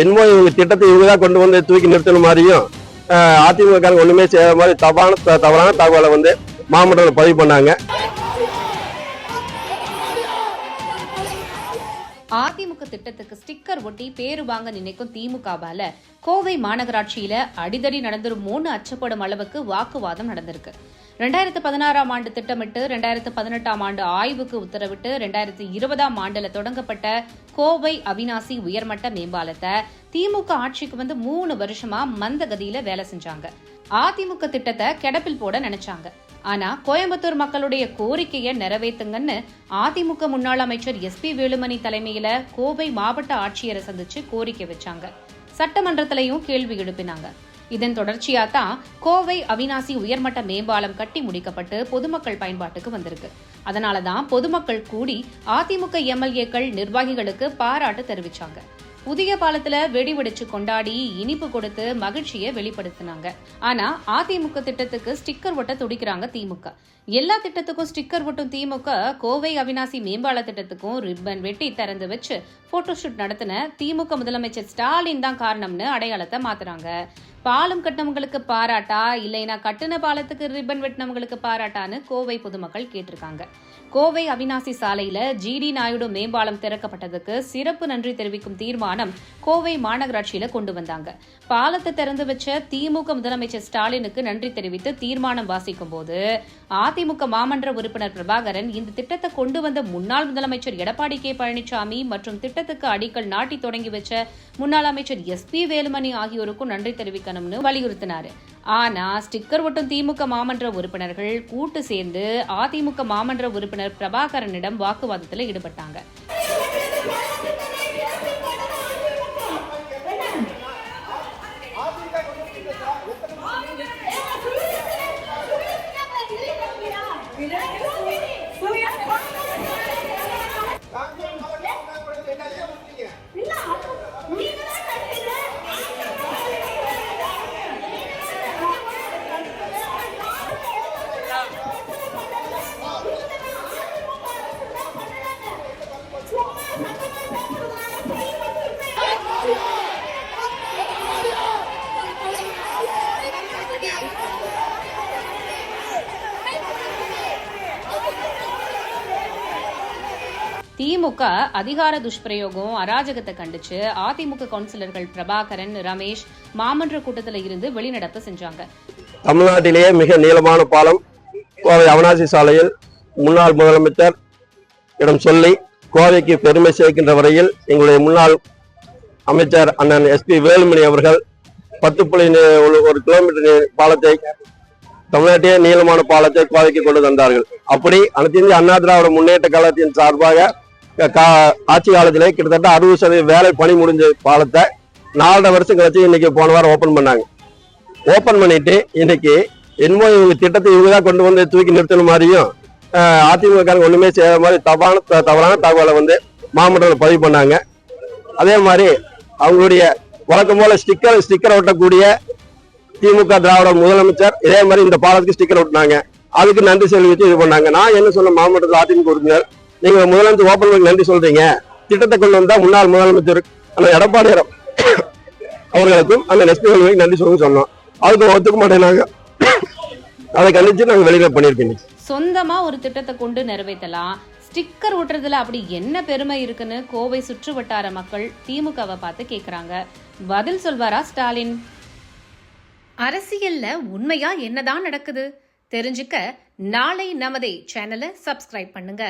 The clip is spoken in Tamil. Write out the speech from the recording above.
என்னமோ இவங்க திட்டத்தை இவங்க தான் கொண்டு வந்து தூக்கி நிறுத்தணும் மாதிரியும் அதிமுக ஒண்ணுமே செய்யாத மாதிரி தவறான தவறான தகவலை வந்து மாமன்றத்தில் பதிவு பண்ணாங்க. அதிமுக திட்டத்துக்கு ஸ்டிக்கர் ஒட்டி பேரு வாங்க நினைக்கும் திமுகவால கோவை மாநகராட்சியில அடிதடி நடந்துருமோன்னு அச்சப்படும் அளவுக்கு வாக்குவாதம் நடந்திருக்கு. ரெண்டாயிரத்து பதினாறாம் ஆண்டு திட்டமிட்டு ரெண்டாயிரத்து பதினெட்டாம் ஆண்டு ஆய்வுக்கு உத்தரவிட்டு ரெண்டாயிரத்து இருபதாம் ஆண்டுல தொடங்கப்பட்ட கோவை அவினாசி உயர்மட்ட மேம்பாலத்தை திமுக ஆட்சிக்கு வந்து மூணு வருஷமா மந்தகதியில வேலை செஞ்சாங்க. அதிமுக திட்டத்தை கிடப்பில் போட நினைச்சாங்க. ஆனா கோயம்புத்தூர் மக்களுடைய கோரிக்கையை நிறைவேத்துங்கன்னு அதிமுக முன்னாள் அமைச்சர் எஸ்பி வேலுமணி தலைமையில கோவை மாவட்ட ஆட்சியரை சந்திச்சு கோரிக்கை வச்சாங்க. சட்டமன்றத்திலையும் கேள்வி எழுப்பினாங்க. இதன் தொடர்ச்சியா தான் கோவை அவினாசி உயர்மட்ட மேம்பாலம் கட்டி முடிக்கப்பட்டு பொதுமக்கள் பயன்பாட்டுக்கு வந்திருக்கு. அதனால தான் பொதுமக்கள் கூடி அதிமுக எம்எல்ஏக்கள் நிர்வாகிகளுக்கு பாராட்டு தெரிவிச்சாங்க. புதிய பாலத்துல வெடி வெடிச்சு கொண்டாடி இனிப்பு கொடுத்து மகிழ்ச்சியை வெளிப்படுத்தினாங்க. ஆனா அதிமுக திட்டத்துக்கு ஸ்டிக்கர் ஒட்ட துடிக்கிறாங்க திமுக. எல்லா திட்டத்துக்கும் ஸ்டிக்கர் ஒட்டும் திமுக கோவை அவினாசி மேம்பால திட்டத்துக்கும் ரிப்பன் வெட்டி திறந்து வச்சு போட்டோஷூட் நடத்தின திமுக முதலமைச்சர் ஸ்டாலின் தான் காரணம்னு அடையாளத்தை மாத்துறாங்க. பாலம் கட்டினவங்களுக்கு பாராட்டா? இல்லைனா கட்டின பாலத்துக்கு ரிப்பன் வெட்டினவங்களுக்கு பாராட்டான்னு கோவை பொதுமக்கள் கேட்டிருக்காங்க. கோவை அவினாசி சாலையில ஜிடி நாயுடு மேம்பாலம் திறக்கப்பட்டதுக்கு சிறப்பு நன்றி தெரிவிக்கும் தீர்மானம் கோவை மாநகராட்சியில கொண்டு வந்தாங்க. பாலத்தை திறந்து வச்ச திமுக முதலமைச்சர் ஸ்டாலினுக்கு நன்றி தெரிவித்து தீர்மானம் வாசிக்கும் போது அதிமுக மாமன்ற உறுப்பினர் பிரபாகரன் இந்த திட்டத்தை கொண்டு வந்த முன்னாள் முதலமைச்சர் எடப்பாடி கே பழனிசாமி மற்றும் திட்டத்துக்கு அடிக்கல் நாட்டி தொடங்கி வச்ச முன்னாள் அமைச்சர் எஸ் பி வேலுமணி ஆகியோருக்கும் நன்றி தெரிவிக்க தெரிவிக்கணும்னு வலியுறுத்தினாரு. ஆனா ஸ்டிக்கர் ஒட்டும் திமுக மாமன்ற உறுப்பினர்கள் கூட்டு சேர்ந்து அதிமுக மாமன்ற உறுப்பினர் பிரபாகரனிடம் வாக்குவாதத்தில் ஈடுபட்டாங்க. திமுக அதிகார துஷ்பிரயோகம் அராஜகத்தை கண்டிச்சு அதிமுக கவுன்சிலர்கள் பிரபாகரன் ரமேஷ் மாமன்ற கூட்டத்தில் இருந்து வெளிநடப்பு செஞ்சாங்க. தமிழ்நாட்டிலேயே மிக நீளமான பாலம் கோவை அவனாசி சாலையில் முன்னாள் முதலமைச்சர் இடம் சொல்லி கோவைக்கு பெருமை சேர்க்கின்ற வரையில் எங்களுடைய முன்னாள் அமைச்சர் அண்ணன் எஸ்பி வேலுமணி அவர்கள் பத்து புள்ளி ஒரு- ஒரு கிலோமீட்டர் பாலத்தை தமிழ்நாட்டிலே நீளமான பாலத்தை கோவைக்கு கொண்டு தந்தார்கள். அப்படி அனைத்து இந்திய அண்ணா திராவிட முன்னேற்ற கழகத்தின் சார்பாக ஆட்சி காலத்திலே கிட்டத்தட்ட அறுபது சதவீத வேலை பணி முடிஞ்ச பாலத்தை நாலரை வருஷம் கழிச்சு இன்னைக்கு போன வாரம் ஓபன் பண்ணாங்க. ஓபன் பண்ணிட்டு இன்னைக்கு என்னமோ இவங்க திட்டத்தை இவங்க தான் கொண்டு வந்து தூக்கி நிறுத்தின மாதிரியும் அதிமுக ஒண்ணுமே செய்யாத மாதிரி தவறான த- தவறான தகவலை வந்து மாமன்றத்தில் பதிவு பண்ணாங்க. அதே மாதிரி அவங்களுடைய வழக்கம் போல ஸ்டிக்கர் ஸ்டிக்கர் ஒட்டக்கூடிய திமுக திராவிட முதலமைச்சர் இதே மாதிரி இந்த பாலத்துக்கு ஸ்டிக்கர் ஒட்டினாங்க. அதுக்கு நன்றி செலுத்தி இது பண்ணாங்க. நான் என்ன சொன்ன மாமன்றத்தில் அதிமுக உறுப்பினர் நீங்க முதலமைச்சர் பண்ணி நன்றி சொல்றீங்க. திட்டத்தை கொண்டு வந்தா முன்னாள் முதலமைச்சர் அந்த எடப்பாடி அவர்களுக்கும் அந்த எஸ்பி அவர்களுக்கும் நன்றி சொல்லுங்க சொன்னோம். அதுக்கு ஒத்துக்க மாட்டேனாங்க அதை கண்டிச்சு நாங்க வெளியில பண்ணியிருக்கோம் இன்னைக்கு. சொந்தமா ஒரு திட்டத்தை கொண்டு நிறைவேற்றலாம். ஸ்டிக்கர் ஒட்டுறதுல அப்படி என்ன பெருமை இருக்குன்னு கோவை சுற்று வட்டார மக்கள் திமுகவை பார்த்து கேக்குறாங்க. பதில் சொல்வாரா ஸ்டாலின்? அரசியல்ல உண்மையா என்னதான் நடக்குது? தெரிஞ்சுக்க நாளை நமதே சேனலை சப்ஸ்கிரைப் பண்ணுங்க.